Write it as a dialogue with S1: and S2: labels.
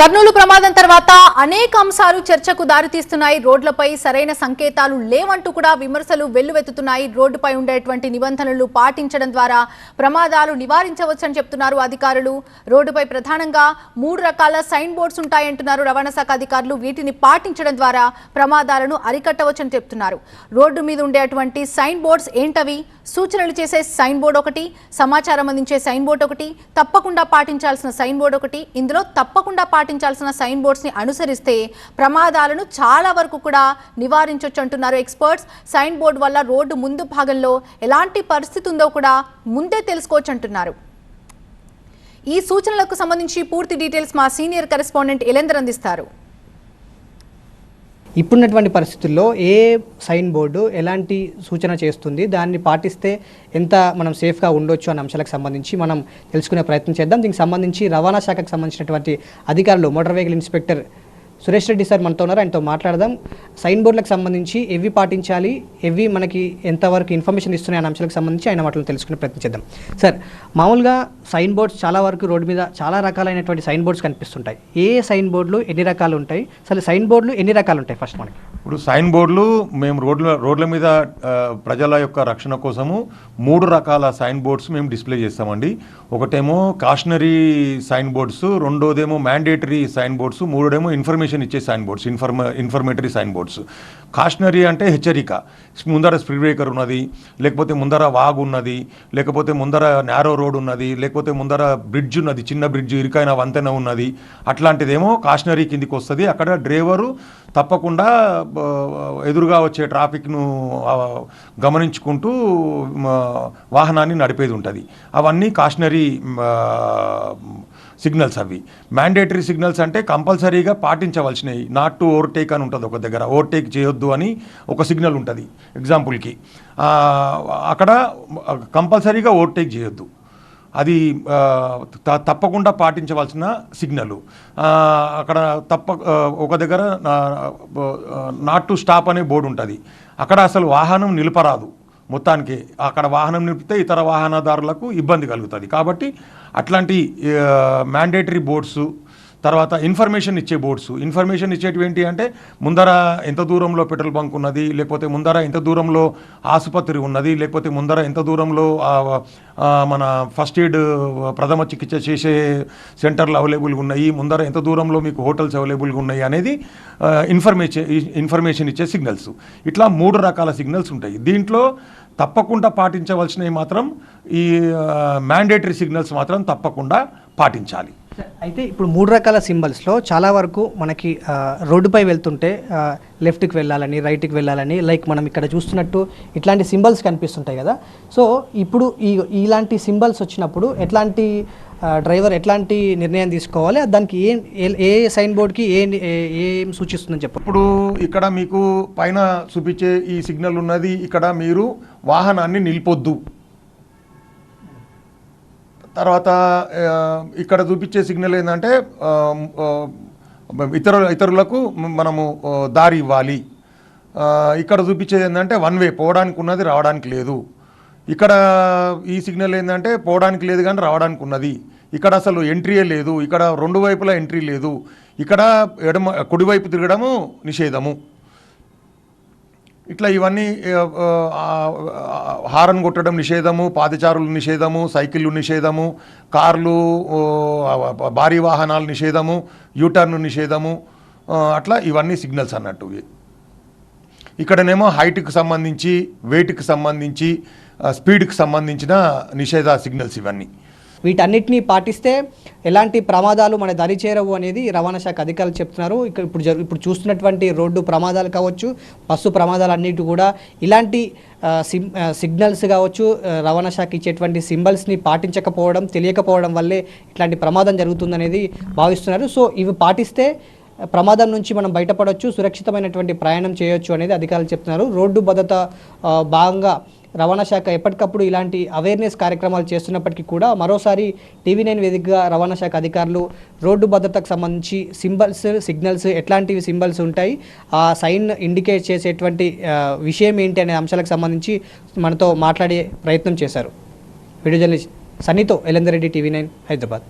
S1: కర్నూలు ప్రమాదం తర్వాత అనేక అంశాలు చర్చకు దారితీస్తున్నాయి. రోడ్లపై సరైన సంకేతాలు లేవంటూ కూడా విమర్శలు వెల్లువెత్తుతున్నాయి. రోడ్డుపై ఉండేటువంటి నిబంధనలు పాటించడం ద్వారా ప్రమాదాలు నివారించవచ్చని చెప్తున్నారు అధికారులు. రోడ్డుపై ప్రధానంగా మూడు రకాల సైన్ బోర్డ్స్ ఉంటాయంటున్నారు రవాణా శాఖ అధికారులు. వీటిని పాటించడం ద్వారా ప్రమాదాలను అరికట్టవచ్చని చెప్తున్నారు. రోడ్డు మీద ఉండేటువంటి సైన్ బోర్డ్స్ ఏంటవి? సూచనలు చేసే సైన్ బోర్డ్ ఒకటి సమాచారం అందించే సైన్ బోర్డ్ ఒకటి తప్పకుండా పాటించాల్సిన సైన్ బోర్డ్ ఒకటి. ఇందులో తప్పకుండా పాటించాల్సిన సైన్ బోర్డ్స్ని అనుసరిస్తే ప్రమాదాలను చాలా వరకు కూడా నివారించవచ్చు అంటున్నారు ఎక్స్పర్ట్స్. సైన్ బోర్డ్ వల్ల రోడ్డు ముందు భాగంలో ఎలాంటి పరిస్థితి ఉందో కూడా ముందే తెలుసుకోవచ్చు అంటున్నారు. ఈ సూచనలకు సంబంధించి పూర్తి డీటెయిల్స్ మా సీనియర్ కరెస్పాండెంట్ ఎలేందర్ అందిస్తారు.
S2: ఇప్పుడున్నటువంటి పరిస్థితుల్లో ఏ సైన్ బోర్డు ఎలాంటి సూచన చేస్తుంది? దాన్ని పాటిస్తే ఎంత మనం సేఫ్గా ఉండొచ్చు అనే అంశాలకు సంబంధించి మనం తెలుసుకునే ప్రయత్నం చేద్దాం. దీనికి సంబంధించి రవాణా శాఖకు సంబంధించినటువంటి అధికారులు motor vehicle inspector Suresh Reddy sir మనతో ఉన్నారు. ఆయనతో మాట్లాడదాం. సైన్ బోర్డులకు సంబంధించి ఎవి పాటించాలి? ఎవి మనకి ఎంతవరకు ఇన్ఫర్మేషన్ ఇస్తున్నాయి అనే అంశాలకు సంబంధించి ఆయన వాటిని తెలుసుకునే ప్రయత్నించేద్దాం సార్ మామూలుగా సైన్ బోర్డ్స్ చాలా వరకు రోడ్డు మీద చాలా రకాలైనటువంటి సైన్ బోర్డ్స్ కనిపిస్తుంటాయి. ఏ సైన్ బోర్డులు ఎన్ని రకాలు ఉంటాయి? అసలు సైన్ బోర్డులు ఎన్ని రకాలు ఉంటాయి ఫస్ట్ మనకి?
S3: ఇప్పుడు సైన్ బోర్డులు మేము రోడ్ల రోడ్ల మీద ప్రజల యొక్క రక్షణ కోసము మూడు రకాల సైన్ బోర్డ్స్ మేము డిస్ప్లే చేస్తామండి. ఒకటేమో కాషనరీ సైన్ బోర్డ్స్ రెండోదేమో మ్యాండేటరీ సైన్ బోర్డ్స్ మూడోదేమో ఇన్ఫర్మేషన్ ఇచ్చే sign boards inform informatory sign boards cautionary అంటే హెచ్చరిక. ముందర స్పీడ్ బ్రేకర్ ఉన్నది లేకపోతే ముందర వాగు ఉన్నది లేకపోతే ముందర నేరో రోడ్ ఉన్నది లేకపోతే ముందర బ్రిడ్జ్ ఉన్నది చిన్న బ్రిడ్జ్ ఇరుకైన వంతెన ఉన్నది. అట్లాంటిదేమో కాషనరీ కిందికి వస్తుంది. అక్కడ డ్రైవరు తప్పకుండా ఎదురుగా వచ్చే ట్రాఫిక్ను గమనించుకుంటూ వాహనాన్ని నడిపేది ఉంటుంది. అవన్నీ కాషనరీ సిగ్నల్స్ అవి. మ్యాండేటరీ సిగ్నల్స్ అంటే కంపల్సరీగా పాటించవలసినవి. నాట్ టు ఓవర్టేక్ అని ఉంటుంది ఒక దగ్గర. ఓవర్టేక్ చేయొద్దు అని ఒక సిగ్నల్ ఉంటుంది ఎగ్జాంపుల్కి. అక్కడ కంపల్సరీగా ఓవర్టేక్ చేయొద్దు. అది త- తప్పకుండా పాటించవలసిన సిగ్నల్. అక్కడ తప్ప ఒక దగ్గర నాట్ టు స్టాప్ అనే బోర్డు ఉంటుంది. అక్కడ అసలు వాహనం నిలపరాదు. మొత్తానికి అక్కడ వాహనం నిలిపితే ఇతర వాహనదారులకు ఇబ్బంది కలుగుతుంది. కాబట్టి అట్లాంటి మ్యాండేటరీ బోర్డ్స్ తర్వాత ఇన్ఫర్మేషన్ ఇచ్చే బోర్డ్స్ ఇన్ఫర్మేషన్ ఇచ్చేటివి ఏంటి అంటే ముందర ఎంత దూరంలో పెట్రోల్ బంక్ ఉన్నది లేకపోతే ముందర ఎంత దూరంలో ఆసుపత్రి ఉన్నది లేకపోతే ముందర ఎంత దూరంలో మన ఫస్ట్ ఎయిడ్ ప్రథమ చికిత్స చేసే సెంటర్లు అవైలబుల్గా ఉన్నాయి ముందర ఎంత దూరంలో మీకు హోటల్స్ అవైలబుల్గా ఉన్నాయి అనేది ఇన్ఫర్మేషన్ ఇన్ఫర్మేషన్ ఇచ్చే సిగ్నల్స్ ఇట్లా మూడు రకాల సిగ్నల్స్ ఉంటాయి. దీంట్లో తప్పకుండా పాటించవలసినవి మాత్రం ఈ మ్యాండేటరీ సిగ్నల్స్ మాత్రం తప్పకుండా పాటించాలి.
S2: అయితే ఇప్పుడు మూడు రకాల సింబల్స్లో చాలా వరకు మనకి రోడ్డుపై వెళ్తుంటే లెఫ్ట్కి వెళ్ళాలని రైట్కి వెళ్ళాలని లైక్ మనం ఇక్కడ చూస్తున్నట్టు ఇట్లాంటి సింబల్స్ కనిపిస్తుంటాయి కదా. సో ఇప్పుడు ఈ ఇలాంటి సింబల్స్ వచ్చినప్పుడు ఎట్లాంటి డ్రైవర్ ఎట్లాంటి నిర్ణయం తీసుకోవాలి? దానికి ఏం ఏ- సైన్ బోర్డ్కి ఏ ఏ- ఏం సూచిస్తుందని చెప్పు.
S3: ఇప్పుడు ఇక్కడ మీకు పైన చూపించే ఈ సిగ్నల్ ఉన్నది ఇక్కడ మీరు వాహనాన్ని నిలిపొద్దు. తర్వాత ఇక్కడ చూపించే సిగ్నల్ ఏంటంటే ఇతరు ఇతర ఇతరులకు మనము దారి ఇవ్వాలి. ఇక్కడ చూపించేది ఏంటంటే వన్ వే పోవడానికి ఉన్నది రావడానికి లేదు. ఇక్కడ ఈ సిగ్నల్ ఏంటంటే పోవడానికి లేదు కానీ రావడానికి ఉన్నది. ఇక్కడ అసలు ఎంట్రీయే లేదు. ఇక్కడ రెండు వైపులా ఎంట్రీ లేదు. ఇక్కడ ఎడమ కుడివైపు తిరగడము నిషేధము. ఇట్లా ఇవన్నీ హారన్ కొట్టడం నిషేధము పాదచారులు నిషేధము సైకిళ్ళు నిషేధము కార్లు భారీ వాహనాలు నిషేధము యూటర్న్ నిషేధము అట్లా ఇవన్నీ సిగ్నల్స్ అన్నట్టు. ఇక్కడనేమో హైట్కి సంబంధించి వెయిట్కి సంబంధించి స్పీడ్కి సంబంధించిన నిషేధ సిగ్నల్స్ ఇవన్నీ.
S2: వీటన్నిటిని పాటిస్తే ఎలాంటి ప్రమాదాలు మన దరి చేరవు అనేది రవాణా శాఖ అధికారులు చెప్తున్నారు. ఇక్కడ ఇప్పుడు జరు ఇప్పుడు చూస్తున్నటువంటి రోడ్డు ప్రమాదాలు కావచ్చు బస్సు ప్రమాదాలు అన్నిటి కూడా ఇలాంటి సిమ్ సిగ్నల్స్ కావచ్చు రవాణా శాఖ ఇచ్చేటువంటి సింబల్స్ని పాటించకపోవడం తెలియకపోవడం వల్లే ఇట్లాంటి ప్రమాదం జరుగుతుందనేది భావిస్తున్నారు. సో ఇవి పాటిస్తే ప్రమాదం నుంచి మనం బయటపడవచ్చు సురక్షితమైనటువంటి ప్రయాణం చేయొచ్చు అనేది అధికారులు చెప్తున్నారు. రోడ్డు భద్రత భాగంగా రవాణా శాఖ ఎప్పటికప్పుడు ఇలాంటి అవేర్నెస్ కార్యక్రమాలు చేస్తున్నప్పటికీ కూడా మరోసారి టీవీ నైన్ వేదికగా రవాణా శాఖ అధికారులు రోడ్డు భద్రతకు సంబంధించి సింబల్స్ సిగ్నల్స్ ఎట్లాంటివి సింబల్స్ ఉంటాయి ఆ సైన్ ఇండికేట్ చేసేటువంటి విషయం ఏంటి అనే అంశాలకు సంబంధించి మనతో మాట్లాడే ప్రయత్నం చేశారు. వీడియో జర్నలిస్ట్ సన్నితో ఎలందరెడ్డి టీవీ నైన్ హైదరాబాద్.